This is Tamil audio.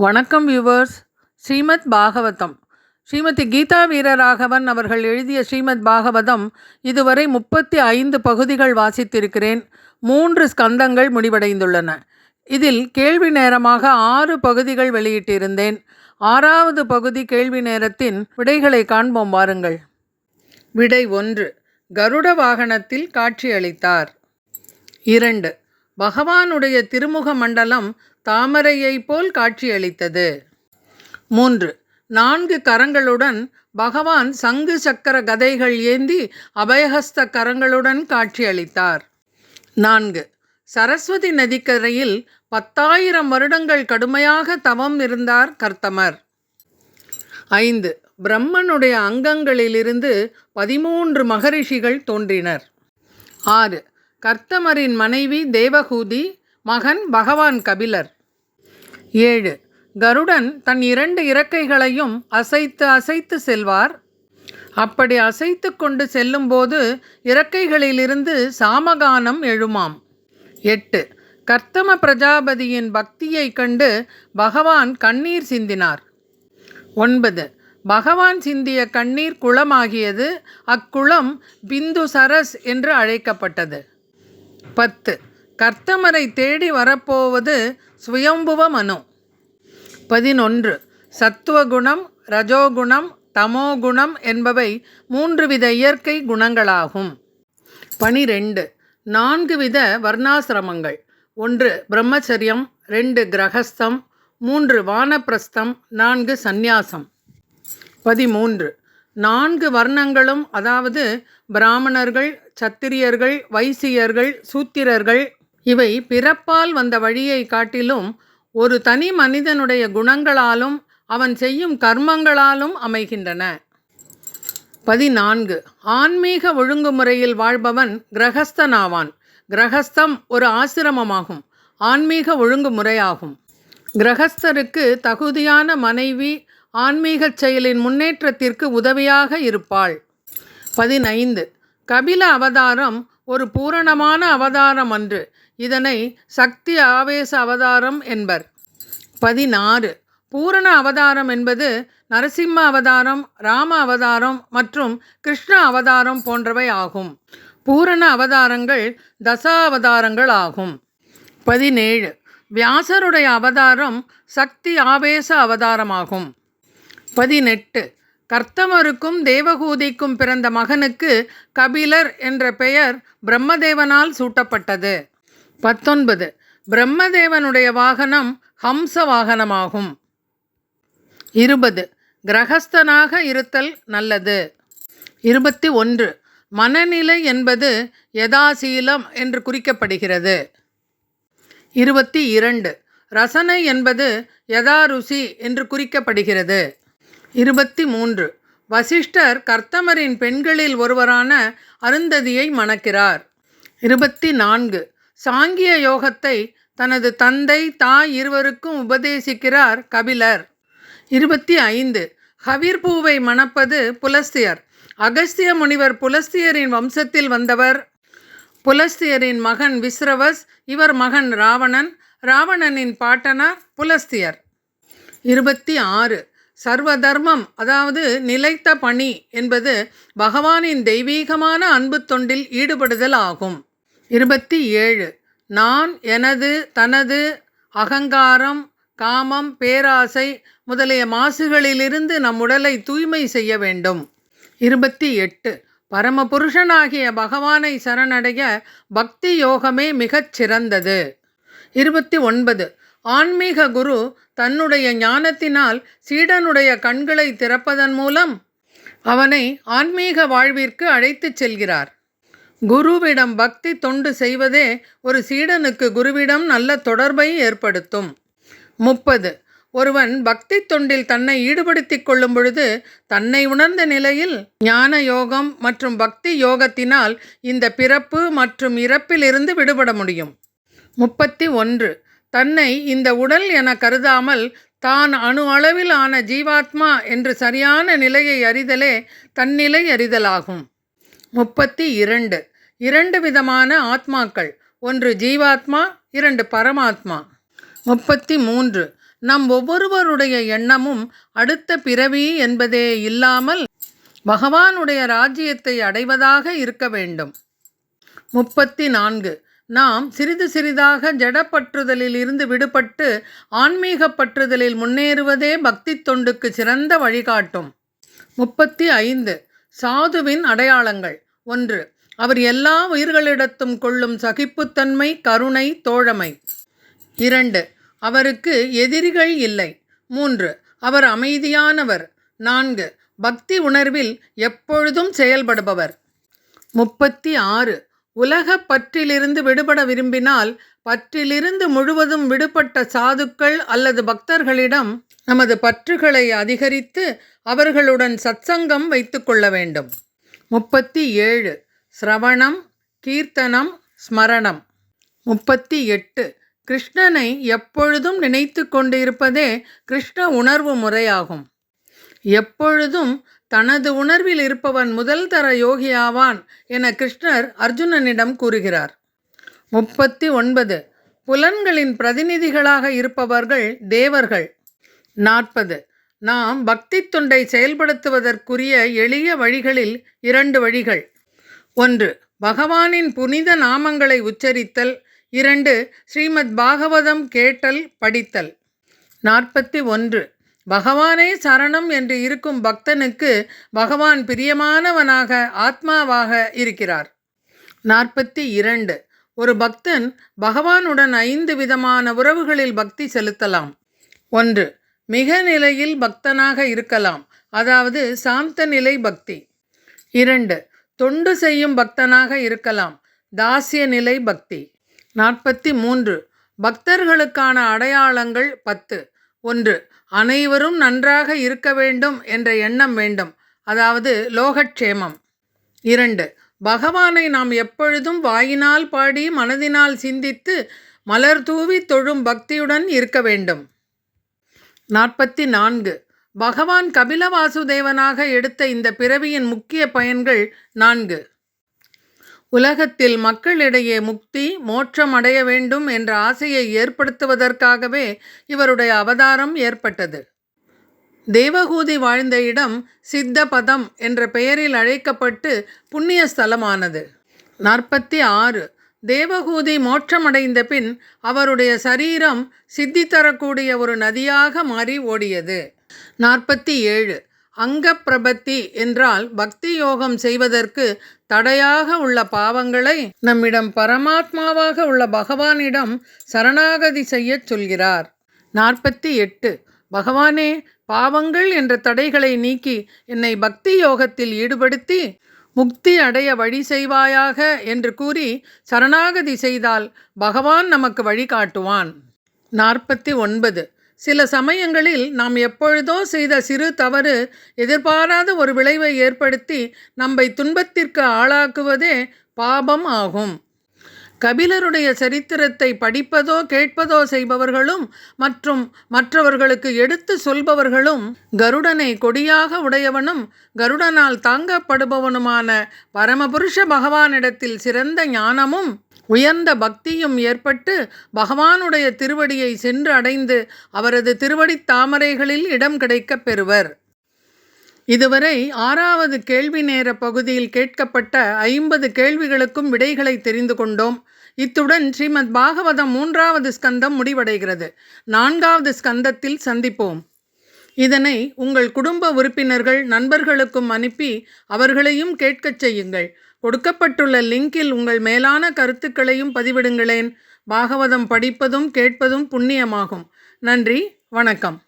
வணக்கம் வியூவர்ஸ் ஸ்ரீமத் பாகவதம். ஸ்ரீமதி கீதா வீரராகவன் அவர்கள் எழுதிய ஸ்ரீமத் பாகவதம் இதுவரை முப்பத்தி ஐந்து பகுதிகள் வாசித்திருக்கிறேன். மூன்று ஸ்கந்தங்கள் முடிவடைந்துள்ளன. இதில் கேள்வி நேரமாக ஆறு பகுதிகள் வெளியிட்டிருந்தேன். ஆறாவது பகுதி கேள்வி நேரத்தின் விடைகளை காண்போம் வாருங்கள். விடை ஒன்று. கருட வாகனத்தில் காட்சியளித்தார். இரண்டு. பகவானுடைய திருமுக மண்டலம் தாமரையைப் போல் காட்சியளித்தது. மூன்று. நான்கு கரங்களுடன் பகவான் சங்கு சக்கர கதைகள் ஏந்தி அபயஹஸ்த கரங்களுடன் காட்சியளித்தார். நான்கு. சரஸ்வதி நதிக்கரையில் பத்தாயிரம் வருடங்கள் கடுமையாக தவம் இருந்தார் கர்த்தமர். ஐந்து. பிரம்மனுடைய அங்கங்களிலிருந்து பதிமூன்று மகரிஷிகள் தோன்றினர். ஆறு. கர்த்தமரின் மனைவி தேவகூதி மகன் பகவான் கபிலர். ஏழு. கருடன் தன் இரண்டு இறக்கைகளையும் அசைத்து அசைத்து செல்வார். அப்படி அசைத்து கொண்டு செல்லும்போது இறக்கைகளிலிருந்து சாமகானம் எழுமாம். எட்டு. கர்த்தம பிரஜாபதியின் பக்தியை கண்டு பகவான் கண்ணீர் சிந்தினார். ஒன்பது. பகவான் சிந்திய கண்ணீர் குளமாகியது அக்குளம் பிந்து சரஸ் என்று அழைக்கப்பட்டது. பத்து. கர்த்தமரை தேடி வரப்போவது சுயம்புவ மனு பதினொன்று. சத்துவகுணம் ரஜோகுணம் தமோகுணம் என்பவை மூன்று வித இயற்கை குணங்களாகும். பனிரெண்டு. நான்கு வித வர்ணாசிரமங்கள். ஒன்று பிரம்மச்சரியம். ரெண்டு கிரகஸ்தம். மூன்று வானப்பிரஸ்தம். நான்கு சந்நியாசம். பதிமூன்று. நான்கு வர்ணங்களும் அதாவது பிராமணர்கள் சத்திரியர்கள் வைசியர்கள் சூத்திரர்கள் இவை பிறப்பால் வந்த வழியை காட்டிலும் ஒரு தனி மனிதனுடைய குணங்களாலும் அவன் செய்யும் கர்மங்களாலும் அமைகின்றன. பதினான்கு. ஆன்மீக ஒழுங்குமுறையில் வாழ்பவன் கிரகஸ்தனாவான். கிரகஸ்தம் ஒரு ஆசிரமமாகும். ஆன்மீக ஒழுங்குமுறையாகும். கிரகஸ்தருக்கு தகுதியான மனைவி ஆன்மீகச் செயலின் முன்னேற்றத்திற்கு உதவியாக இருப்பாள். பதினைந்து. கபில அவதாரம் ஒரு பூரணமான அவதாரம் அன்று. இதனை சக்தி ஆவேச அவதாரம் என்பர். பதினாறு. பூரண அவதாரம் என்பது நரசிம்ம அவதாரம் ராம அவதாரம் மற்றும் கிருஷ்ண அவதாரம் போன்றவை ஆகும். பூரண அவதாரங்கள் தசா அவதாரங்கள் ஆகும். பதினேழு. வியாசருடைய அவதாரம் சக்தி ஆவேச அவதாரமாகும். பதினெட்டு. கர்த்தமருக்கும் தேவகூதிக்கும் பிறந்த மகனுக்கு கபிலர் என்ற பெயர் பிரம்மதேவனால் சூட்டப்பட்டது. பத்தொன்பது. பிரம்மதேவனுடைய வாகனம் ஹம்ச வாகனமாகும். இருபது. கிரகஸ்தனாக இருத்தல் நல்லது. இருபத்தி ஒன்று. மனநிலை என்பது யதாசீலம் என்று குறிக்கப்படுகிறது. இருபத்தி இரண்டு. ரசனை என்பது யதாருசி என்று குறிக்கப்படுகிறது. இருபத்தி மூன்று. வசிஷ்டர் கர்த்தமரின் பெண்களில் ஒருவரான அருந்ததியை மணக்கிறார். இருபத்தி நான்கு. சாங்கிய யோகத்தை தனது தந்தை தாய் இருவருக்கும் உபதேசிக்கிறார் கபிலர். இருபத்தி ஐந்து. ஹவிர்பூவை மணப்பது புலஸ்தியர். அகஸ்திய முனிவர் புலஸ்தியரின் வம்சத்தில் வந்தவர். புலஸ்தியரின் மகன் விஸ்ரவஸ் இவர் மகன் ராவணன். ராவணனின் பாட்டனார் புலஸ்தியர். இருபத்தி ஆறு. சர்வதர்மம் அதாவது நிலைத்த பணி என்பது பகவானின் தெய்வீகமான அன்பு தொண்டில் ஈடுபடுதல் ஆகும் இருபத்தி ஏழு. நான் எனது தனது அகங்காரம் காமம் பேராசை முதலிய மாசுகளிலிருந்து நம் உடலை தூய்மை செய்ய வேண்டும். இருபத்தி எட்டு. பரமபுருஷனாகிய பகவானை சரணடைய பக்தி யோகமே மிகச் சிறந்தது. இருபத்தி ஒன்பது. ஆன்மீக குரு தன்னுடைய ஞானத்தினால் சீடனுடைய கண்களை திறப்பதன் மூலம் அவனை ஆன்மீக வாழ்விற்கு அழைத்துச் செல்கிறார். குருவிடம் பக்தி தொண்டு செய்வதே ஒரு சீடனுக்கு குருவிடம் நல்ல தொடர்பை ஏற்படுத்தும். முப்பது. ஒருவன் பக்தி தொண்டில் தன்னை ஈடுபடுத்திக் கொள்ளும் பொழுது தன்னை உணர்ந்த நிலையில் ஞான யோகம் மற்றும் பக்தி யோகத்தினால் இந்த பிறப்பு மற்றும் இறப்பிலிருந்து விடுபட முடியும். முப்பத்தி ஒன்று. தன்னை இந்த உடல் என கருதாமல் தான் அணு அளவிலான ஜீவாத்மா என்று சரியான நிலையை அறிதலே தன்னிலை அறிதலாகும். முப்பத்தி இரண்டு. இரண்டு விதமான ஆத்மாக்கள். ஒன்று ஜீவாத்மா இரண்டு பரமாத்மா. முப்பத்தி மூன்று நம் ஒவ்வொருவருடைய எண்ணமும் அடுத்த பிறவி என்பதே இல்லாமல் பகவானுடைய ராஜ்யத்தை அடைவதாக இருக்க வேண்டும். முப்பத்தி நான்கு நாம் சிறிது சிறிதாக ஜடப்பற்றுதலில் இருந்து விடுபட்டு ஆன்மீக பற்றுதலில் முன்னேறுவதே பக்தி தொண்டுக்கு சிறந்த வழிகாட்டும். முப்பத்தி ஐந்து சாதுவின் அடையாளங்கள். ஒன்று. அவர் எல்லா உயிர்களிடத்தும் கொள்ளும் சகிப்புத்தன்மை கருணை தோழமை. இரண்டு அவருக்கு எதிரிகள் இல்லை. மூன்று அவர் அமைதியானவர். நான்கு பக்தி உணர்வில் எப்பொழுதும் செயல்படுபவர். முப்பத்தி ஆறு உலக பற்றிலிருந்து விடுபட விரும்பினால் பற்றிலிருந்து முழுவதும் விடுபட்ட சாதுக்கள் அல்லது பக்தர்களிடம் நமது பற்றுகளை அதிகரித்து அவர்களுடன் சத்சங்கம் வைத்துக்கொள்ள வேண்டும். முப்பத்தி ஏழு சிரவணம் கீர்த்தனம் ஸ்மரணம். முப்பத்தி எட்டு. கிருஷ்ணனை எப்பொழுதும் நினைத்து கொண்டிருப்பதே கிருஷ்ண உணர்வு முறையாகும். எப்பொழுதும் தனது உணர்வில் இருப்பவன் முதல் தர யோகியாவான் என கிருஷ்ணர் அர்ஜுனனிடம் கூறுகிறார். முப்பத்தி ஒன்பது. புலன்களின் பிரதிநிதிகளாக இருப்பவர்கள் தேவர்கள். நாற்பது. நாம் பக்தி தொண்டை செயல்படுத்துவதற்குரிய எளிய வழிகளில் இரண்டு வழிகள். ஒன்று பகவானின் புனித நாமங்களை உச்சரித்தல். இரண்டு ஸ்ரீமத் பாகவதம் கேட்டல் படித்தல். நாற்பத்தி ஒன்று பகவானே சரணம் என்று இருக்கும் பக்தனுக்கு பகவான் பிரியமானவனாக ஆத்மாவாக இருக்கிறார். நாற்பத்தி இரண்டு ஒரு பக்தன் பகவானுடன் ஐந்து விதமான உறவுகளில் பக்தி செலுத்தலாம். ஒன்று மிக நிலையில் பக்தனாக இருக்கலாம் அதாவது சாந்த நிலை பக்தி. இரண்டு தொண்டு செய்யும் பக்தனாக இருக்கலாம். தாசிய நிலை பக்தி. நாற்பத்தி மூன்று பக்தர்களுக்கான அடையாளங்கள் பத்து. ஒன்று. அனைவரும் நன்றாக இருக்க வேண்டும் என்ற எண்ணம் வேண்டும். அதாவது லோகக்ஷேமம். இரண்டு. பகவானை நாம் எப்பொழுதும் வாயினால் பாடி மனதினால் சிந்தித்து மலர் தூவி தொழும் பக்தியுடன் இருக்க வேண்டும். நாற்பத்தி நான்கு பகவான் கபில வாசுதேவனாக எடுத்த இந்த பிறவியின் முக்கிய பயன்கள் நான்கு. உலகத்தில் மக்களிடையே முக்தி மோட்சம் அடைய வேண்டும் என்ற ஆசையை ஏற்படுத்துவதற்காகவே இவருடைய அவதாரம் ஏற்பட்டது. தேவகூதி வாழ்ந்த இடம் சித்தபதம் என்ற பெயரில் அழைக்கப்பட்டு புண்ணிய ஸ்தலமானது. நாற்பத்தி ஆறு. தேவகூதி மோட்சமடைந்த பின் அவருடைய சரீரம் சித்தி தரக்கூடிய ஒரு நதியாக மாறி ஓடியது. நாற்பத்தி ஏழு. அங்கப்பிரபத்தி என்றால் பக்தி யோகம் செய்வதற்கு தடையாக உள்ள பாவங்களை நம்மிடம் பரமாத்மாவாக உள்ள பகவானிடம் சரணாகதி செய்யச் சொல்கிறார். நாற்பத்தி எட்டு. பகவானே பாவங்கள் என்ற தடைகளை நீக்கி என்னை பக்தி யோகத்தில் ஈடுபடுத்தி முக்தி அடைய வழி செய்வாயாக என்று கூறி சரணாகதி செய்தால் பகவான் நமக்கு வழிகாட்டுவான். நாற்பத்தி ஒன்பது. சில சமயங்களில் நாம் எப்பொழுதோ செய்த சிறு தவறு எதிர்பாராத ஒரு விளைவை ஏற்படுத்தி நம்மை துன்பத்திற்கு ஆளாக்குவதே பாபம் ஆகும். கபிலருடைய சரித்திரத்தை படிப்பதோ கேட்பதோ செய்பவர்களும் மற்றும் மற்றவர்களுக்கு எடுத்து சொல்பவர்களும் கருடனை கொடியாக உடையவனும் கருடனால் தாங்கப்படுபவனுமான பரமபுருஷ பகவானிடத்தில் சிறந்த ஞானமும் உயர்ந்த பக்தியும் ஏற்பட்டு பகவானுடைய திருவடியை சென்று அடைந்து அவரது திருவடி தாமரைகளில் இடம் கிடைக்கப் பெறுவர். இதுவரை ஆறாவது கேள்வி நேர பகுதியில் கேட்கப்பட்ட ஐம்பது கேள்விகளுக்கும் விடைகளை தெரிந்து கொண்டோம். இத்துடன் ஸ்ரீமத் பாகவதம் மூன்றாவது ஸ்கந்தம் முடிவடைகிறது. நான்காவது ஸ்கந்தத்தில் சந்திப்போம். இதனை உங்கள் குடும்ப உறுப்பினர்கள் நண்பர்களுக்கும் அனுப்பி அவர்களையும் கேட்கச் செய்யுங்கள். கொடுக்கப்பட்டுள்ள லிங்கில் உங்கள் மேலான கருத்துக்களையும் பதிவிடுங்களேன். பாகவதம் படிப்பதும் கேட்பதும் புண்ணியமாகும். நன்றி வணக்கம்.